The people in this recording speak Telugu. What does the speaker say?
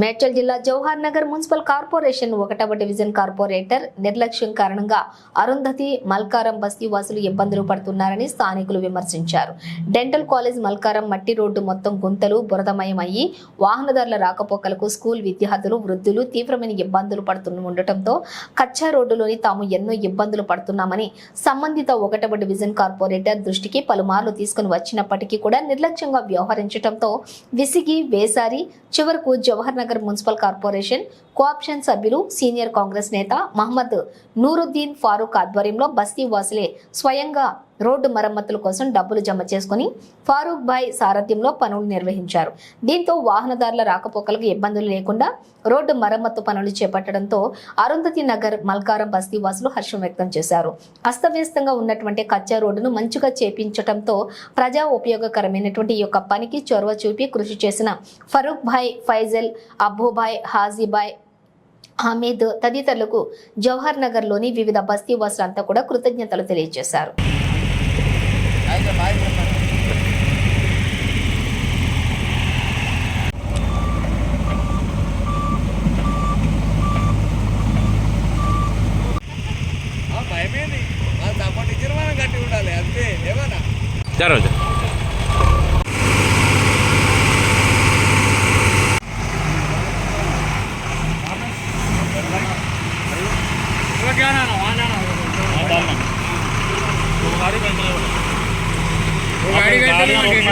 మేడ్చల్ జిల్లా జవహర్ నగర్ మున్సిపల్ కార్పొరేషన్ ఒకటవ డివిజన్ కార్పొరేటర్ నిర్లక్ష్యం కారణంగా అరుంధతి మల్కారం బస్తీ వాసులు ఇబ్బందులు పడుతున్నారని స్థానికులు విమర్శించారు. డెంటల్ కాలేజ్ మల్కారం మట్టి రోడ్డు మొత్తం గుంతలు బురదమయం అయ్యి వాహనదారుల రాకపోకలకు స్కూల్ విద్యార్థులు వృద్ధులు తీవ్రమైన ఇబ్బందులు పడుతూ ఉండటంతో కచ్చా రోడ్డులోని తాము ఎన్నో ఇబ్బందులు పడుతున్నామని సంబంధిత ఒకటవ డివిజన్ కార్పొరేటర్ దృష్టికి పలుమార్లు తీసుకుని వచ్చినప్పటికీ కూడా నిర్లక్ష్యంగా వ్యవహరించడంతో విసిగి వేసారి చివరకు Jawahar Nagar municipal corporation co-option సభ్యులు సీనియర్ కాంగ్రెస్ నేత మహమ్మద్ నూరుద్దీన్ ఫారూక్ ఆధ్వర్యంలో బస్తీ వాసులే స్వయంగా రోడ్డు మరమ్మతుల కోసం డబ్బులు జమ చేసుకుని ఫారూక్ భాయ్ సారథ్యంలో పనులు నిర్వహించారు. దీంతో వాహనదారుల రాకపోకలకు ఇబ్బందులు లేకుండా రోడ్డు మరమ్మతు పనులు చేపట్టడంతో అరుంధతి నగర్ మల్కారం బస్తీ వాసులు హర్షం వ్యక్తం చేశారు. అస్తవ్యస్తంగా ఉన్నటువంటి కచ్చా రోడ్డును మంచిగా చేపించడంతో ప్రజా ఉపయోగకరమైనటువంటి ఈ యొక్క పనికి చొరవ చూపి కృషి చేసిన ఫరూక్ భాయ్ ఫైజల్ అబ్బుభాయ్ హాజీభాయ్ హమీద్ తదితరులకు జవహర్ నగర్లోని వివిధ బస్తీ వాసులంతా కూడా కృతజ్ఞతలు తెలియజేశారు. భయమేది? వాళ్ళు సపోర్ట్ ఇచ్చిన మనం గట్టి ఉండాలి అంతే ఏమన్నా? गाड़ी गाड़ी गाड़ी